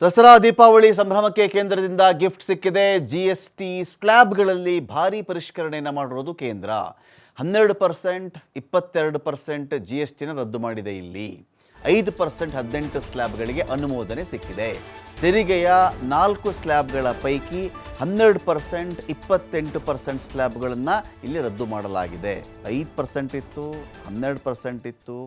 ದಸರಾ ದೀಪಾವಳಿ ಸಂಭ್ರಮಕ್ಕೆ ಕೇಂದ್ರದಿಂದ ಗಿಫ್ಟ್ ಸಿಕ್ಕಿದೆ. G S T ಸ್ಲ್ಯಾಬ್ಗಳಲ್ಲಿ ಭಾರಿ ಪರಿಷ್ಕರಣೆಯನ್ನು ಮಾಡಿರೋದು ಕೇಂದ್ರ. ಹನ್ನೆರಡು ಪರ್ಸೆಂಟ್, ಇಪ್ಪತ್ತೆರಡು ಪರ್ಸೆಂಟ್ ಜಿ ಎಸ್ ಟಿನ ರದ್ದು ಮಾಡಿದೆ ಇಲ್ಲಿ. ಐದು ಪರ್ಸೆಂಟ್ ಹದಿನೆಂಟು ಸ್ಲ್ಯಾಬ್ಗಳಿಗೆ ಅನುಮೋದನೆ ಸಿಕ್ಕಿದೆ. ತೆರಿಗೆಯ ನಾಲ್ಕು ಸ್ಲ್ಯಾಬ್ಗಳ ಪೈಕಿ ಹನ್ನೆರಡು ಪರ್ಸೆಂಟ್, ಇಪ್ಪತ್ತೆಂಟು ಪರ್ಸೆಂಟ್ ಸ್ಲ್ಯಾಬ್ಗಳನ್ನು ಇಲ್ಲಿ ರದ್ದು ಮಾಡಲಾಗಿದೆ. ಐದು ಪರ್ಸೆಂಟ್ ಇತ್ತು, ಹನ್ನೆರಡು ಪರ್ಸೆಂಟ್ ಇತ್ತು,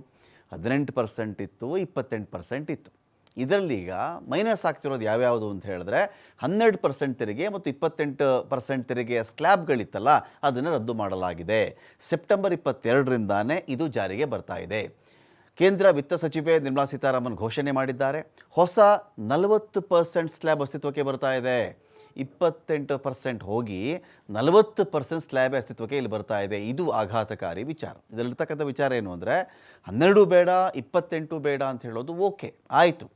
ಹದಿನೆಂಟು ಪರ್ಸೆಂಟ್ ಇತ್ತು, ಇಪ್ಪತ್ತೆಂಟು ಪರ್ಸೆಂಟ್ ಇತ್ತು. ಇದರಲ್ಲಿ ಈಗ ಮೈನಸ್ ಆಗ್ತಿರೋದು ಯಾವ್ಯಾವುದು ಅಂತ ಹೇಳಿದ್ರೆ ಹನ್ನೆರಡು ಪರ್ಸೆಂಟ್ ತೆರಿಗೆ ಮತ್ತು ಇಪ್ಪತ್ತೆಂಟು ಪರ್ಸೆಂಟ್ ತೆರಿಗೆಯ ಸ್ಲ್ಯಾಬ್ಗಳಿತ್ತಲ್ಲ, ಅದನ್ನು ರದ್ದು ಮಾಡಲಾಗಿದೆ. ಸೆಪ್ಟೆಂಬರ್ ಇಪ್ಪತ್ತೆರಡರಿಂದಾನೇ ಇದು ಜಾರಿಗೆ ಬರ್ತಾ ಇದೆ. ಕೇಂದ್ರ ವಿತ್ತ ಸಚಿವೆ ನಿರ್ಮಲಾ ಸೀತಾರಾಮನ್ ಘೋಷಣೆ ಮಾಡಿದ್ದಾರೆ. ಹೊಸ ನಲವತ್ತು ಪರ್ಸೆಂಟ್ ಸ್ಲ್ಯಾಬ್ ಅಸ್ತಿತ್ವಕ್ಕೆ ಬರ್ತಾ ಇದೆ. ಇಪ್ಪತ್ತೆಂಟು ಪರ್ಸೆಂಟ್ ಹೋಗಿ ನಲವತ್ತು ಪರ್ಸೆಂಟ್ ಸ್ಲ್ಯಾಬ್ ಅಸ್ತಿತ್ವಕ್ಕೆ ಇಲ್ಲಿ ಬರ್ತಾ ಇದೆ. ಇದು ಆಘಾತಕಾರಿ ವಿಚಾರ. ಇದರಲ್ಲಿರ್ತಕ್ಕಂಥ ವಿಚಾರ ಏನು ಅಂದರೆ ಹನ್ನೆರಡು ಬೇಡ, ಇಪ್ಪತ್ತೆಂಟು ಬೇಡ ಅಂತ ಹೇಳೋದು ಓಕೆ, ಆಯಿತು.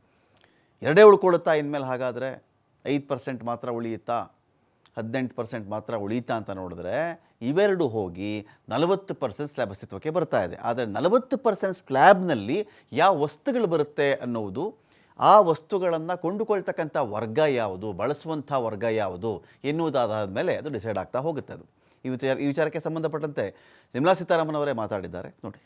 ಎರಡೇ ಉಳ್ಕೊಳ್ಳುತ್ತಾ ಇನ್ಮೇಲೆ ಹಾಗಾದರೆ ಐದು ಪರ್ಸೆಂಟ್ ಮಾತ್ರ ಉಳಿಯುತ್ತಾ? ಹದಿನೆಂಟು ಪರ್ಸೆಂಟ್ ಮಾತ್ರ ಉಳಿತಾ ಅಂತ ನೋಡಿದ್ರೆ ಇವೆರಡು ಹೋಗಿ ನಲವತ್ತು ಪರ್ಸೆಂಟ್ ಸ್ಲ್ಯಾಬ್ ಅಸ್ತಿತ್ವಕ್ಕೆ ಬರ್ತಾ ಇದೆ. ಆದರೆ ನಲವತ್ತು ಪರ್ಸೆಂಟ್ ಸ್ಲ್ಯಾಬ್ನಲ್ಲಿ ಯಾವ ವಸ್ತುಗಳು ಬರುತ್ತೆ ಅನ್ನುವುದು ಆ ವಸ್ತುಗಳನ್ನು ಕೊಂಡುಕೊಳ್ತಕ್ಕಂಥ ವರ್ಗ ಯಾವುದು, ಬಳಸುವಂಥ ವರ್ಗ ಯಾವುದು ಎನ್ನುವುದಾದ ಮೇಲೆ ಅದು ಡಿಸೈಡ್ ಆಗ್ತಾ ಹೋಗುತ್ತೆ ಅದು. ಈ ವಿಚಾರ ಈ ವಿಚಾರಕ್ಕೆ ಸಂಬಂಧಪಟ್ಟಂತೆ ನಿರ್ಮಲಾ ಸೀತಾರಾಮನ್ ಅವರೇ ಮಾತಾಡಿದ್ದಾರೆ. ನೋಡಿ.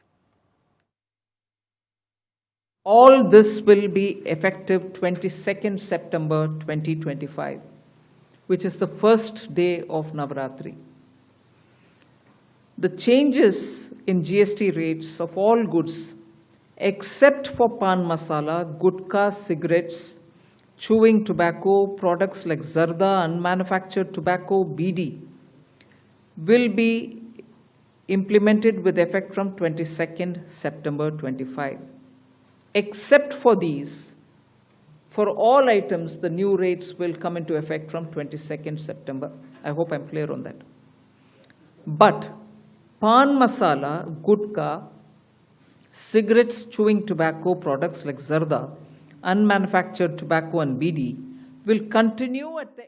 All this will be effective 22nd September 2025, which is the first day of Navaratri. The changes in GST rates of all goods, except for pan masala, gutka, cigarettes, chewing tobacco, products like zarda, unmanufactured tobacco, BD, will be implemented with effect from 22nd September 25. Except for these, for all items, the new rates will come into effect from 22nd September. I hope I'm clear on that. But pan masala, gutka, cigarettes, chewing tobacco products like zarda, unmanufactured tobacco and BD will continue at the